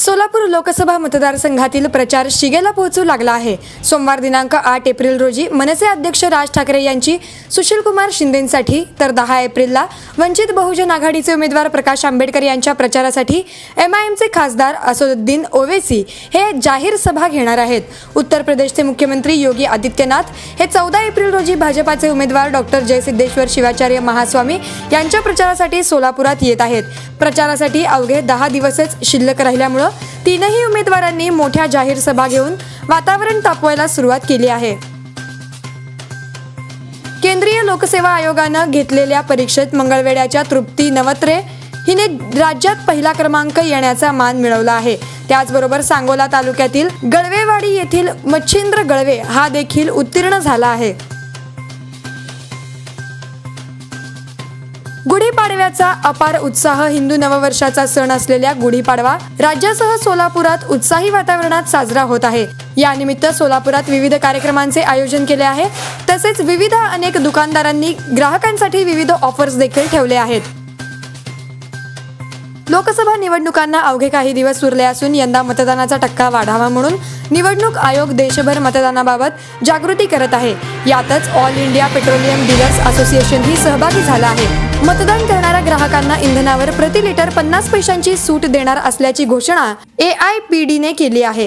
सोलापूर लोकसभा मतदारसंघातील प्रचार शिगेला पोहोचू लागला आहे. सोमवार दिनांक आठ एप्रिल रोजी मनसे अध्यक्ष राज ठाकरे यांची सुशीलकुमार शिंदेसाठी तर दहा एप्रिलला वंचित बहुजन आघाडीचे उमेदवार प्रकाश आंबेडकर यांच्या प्रचारासाठी एम आय एमचे खासदार असदुद्दीन ओवेसी हे जाहीर सभा घेणार आहेत. उत्तर प्रदेशचे मुख्यमंत्री योगी आदित्यनाथ हे चौदा एप्रिल रोजी भाजपाचे उमेदवार डॉक्टर जयसिद्धेश्वर शिवाचार्य महास्वामी यांच्या प्रचारासाठी सोलापुरात येत आहेत. प्रचारासाठी अवघे दहा दिवसच शिल्लक राहिल्यामुळं तीनही उमेदवारांनी मोठ्या जाहीर सभा घेऊन वातावरण तापवायला सुरुवात केली आहे. केंद्रीय लोकसेवा आयोगानं घेतलेल्या परीक्षेत मंगळवेड्याच्या तृप्ती नवत्रे हिने राज्यात पहिला क्रमांक येण्याचा मान मिळवला आहे. त्याचबरोबर सांगोला तालुक्यातील गळवेवाडी येथील मच्छिंद्र गळवे हा देखील उत्तीर्ण झाला आहे. पाडव्याचा अपार उत्साह हिंदू नववर्षाचा सण असलेल्या गुढीपाडवा राज्यासह सोलापुरात उत्साही वातावरणात साजरा होत आहे. यानिमित्त सोलापुरात विविध कार्यक्रमांचे आयोजन केले आहे. तसेच विविध अनेक दुकानदारांनी ग्राहकांसाठी विविध ऑफर्स देखील ठेवले आहेत. लोकसभा निवडणुकांना अवघे काही दिवस उरले असून यंदा मतदानाचा टक्का वाढावा म्हणून निवडणूक आयोग देशभर मतदानाबाबत जागृती करत आहे. यातच all India petroleum dealers association ही सहभागी झाला आहे. मतदान करणाऱ्या ग्राहकांना इंधनावर प्रति लिटर पन्नास पैशांची सूट देणार असल्याची घोषणा ए आय पी डीने केली आहे.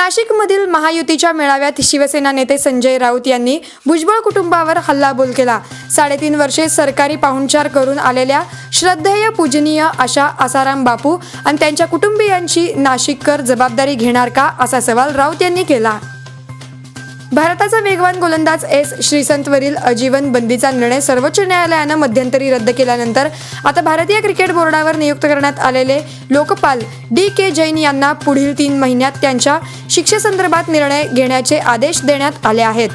नाशिकमधील महायुतीच्या मेळाव्यात शिवसेना नेते संजय राऊत यांनी भुजबळ कुटुंबावर हल्लाबोल केला. साडेतीन वर्षे सरकारी पाहुणचार करून आलेल्या श्रद्धेय पूजनीय अशा आसाराम बापू आणि त्यांच्या कुटुंबियांची नाशिककर जबाबदारी घेणार का असा सवाल राऊत यांनी केला. भारताचा वेगवान गोलंदाज एस श्रीसंतवरील आजीवन बंदीचा निर्णय सर्वोच्च न्यायालयानं मध्यंतरी रद्द केल्यानंतर आता भारतीय क्रिकेट बोर्डावर नियुक्त करण्यात आलेले लोकपाल डी के जैन यांना पुढील तीन महिन्यात त्यांच्या शिक्षेसंदर्भात निर्णय घेण्याचे आदेश देण्यात आले आहेत.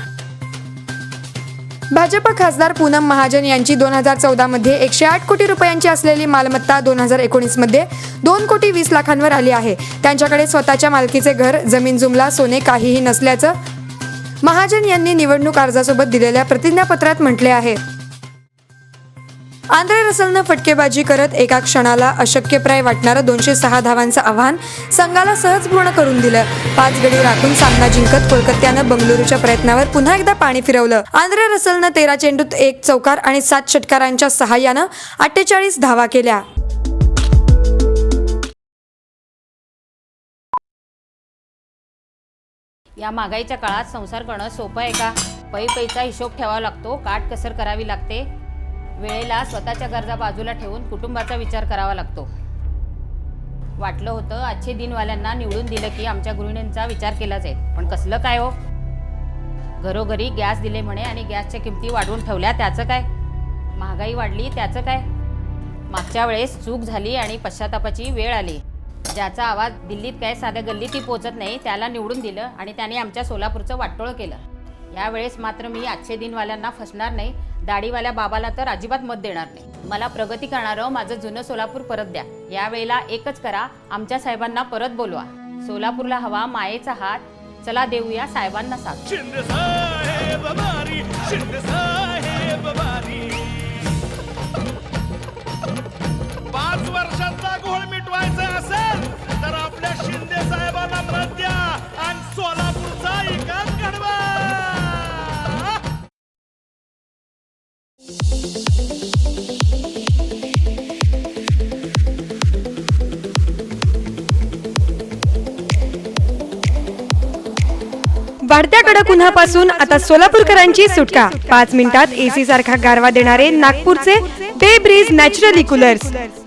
भाजप खासदार पूनम महाजन यांची दोन हजार चौदा मध्ये एकशे आठ कोटी रुपयांची असलेली मालमत्ता दोन हजार एकोणीसमध्ये दोन कोटी वीस लाखांवर आली आहे. त्यांच्याकडे स्वतःच्या मालकीचे घर जमीन जुमला सोने काहीही नसल्याचं महाजन यांनी निवडणूक अर्जासोबत दिलेल्या प्रतिज्ञापत्रात म्हटले आहे. आंध्र रसलनं फटकेबाजी करत एका क्षणाला अशक्यप्राय वाटणारं दोनशे सहा धावांचं आव्हान संघाला सहज पूर्ण करून दिलं. पाच गडी राखून सामना जिंकत कोलकात्यानं बंगळुरूच्या प्रयत्नावर पुन्हा एकदा पाणी फिरवलं. आंध्र रसलनं तेरा चेंडूत एक चौकार आणि सात षटकारांच्या सहाय्यानं अठ्ठेचाळीस धावा केल्या. या महागाईच्या काळात संसार करणं सोपं आहे का? पै पैचा हिशोब ठेवावा लागतो काट कसर करावी लागते. वेळेला स्वतःच्या गरजा बाजूला ठेवून कुटुंबाचा विचार करावा लागतो. वाटलं होतं आजचे दिनवाल्यांना निवडून दिलं की आमच्या गृहिणींचा विचार केला जाईल पण कसलं काय हो? घरोघरी गॅस दिले म्हणे आणि गॅसच्या किमती वाढवून ठेवल्या त्याचं काय? महागाई वाढली त्याचं काय? मागच्या वेळेस चूक झाली आणि पश्चातापाची वेळ आली. ज्याचा आवाज दिल्लीत काय साध्या गल्लीतही पोचत नाही त्याला निवडून दिलं आणि त्याने आमच्या सोलापूरचं वाटोळ केलं. यावेळेस मात्र मी आजचे दिनवाल्यांना फसणार नाही दाढीवाल्या बाबाला तर अजिबात मत देणार नाही. मला प्रगती करणारं माझं जुनं सोलापूर परत द्या. यावेळेला एकच करा आमच्या साहेबांना परत बोलवा. सोलापूरला हवा मायेचा हात. चला देऊया साहेबांना साथ. पाच वर्षाचा घोळ मिटवायचा वाढत्या कडक उन्हापासून आता सोलापूरकरांची सुटका. पाच मिनिटात एसी सारखा गारवा देणारे नागपूरचे Bay Bridge naturally coolers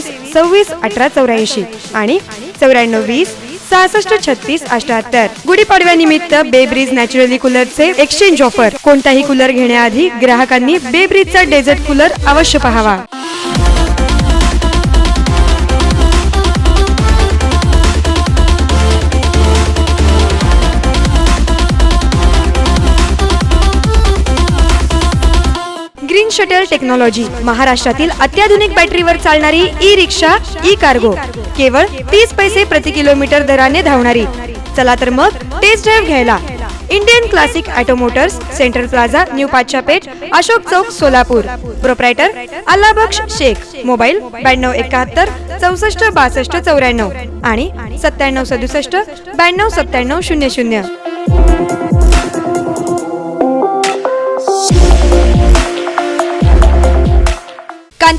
सव्वीस अठरा चौऱ्याऐंशी आणि चौऱ्याण्णव वीस सहासष्ट छत्तीस अठ्याहत्तर. गुढीपाडव्यानिमित्त बेब्रिज नॅचरली कूलरचे एक्सचेंज ऑफर कोणताही कूलर घेण्याआधी ग्राहकांनी बेब्रिजचा डेझर्ट कूलर अवश्य पहावा. शटल टेक्नॉलॉजी महाराष्ट्रातील अत्याधुनिक बॅटरीवर चालणारी ई रिक्षा ई कार्गो केवळ तीस पैसे प्रति किलोमीटर दराने धावणारी. चला तर मग टेस्ट ड्राईव्ह घ्यायला. Indian classic automotors central plaza new Patshapeth Ashok चौक सोलापूर प्रोप्रायटर अल्लाबक्ष शेख मोबाईल ब्याण्णव एकाहत्तर चौसष्ट बासष्ट चौऱ्याण्णव आणि सत्त्याण्णव सदुसष्ट ब्याण्णव सत्त्याण्णव शून्य शून्य.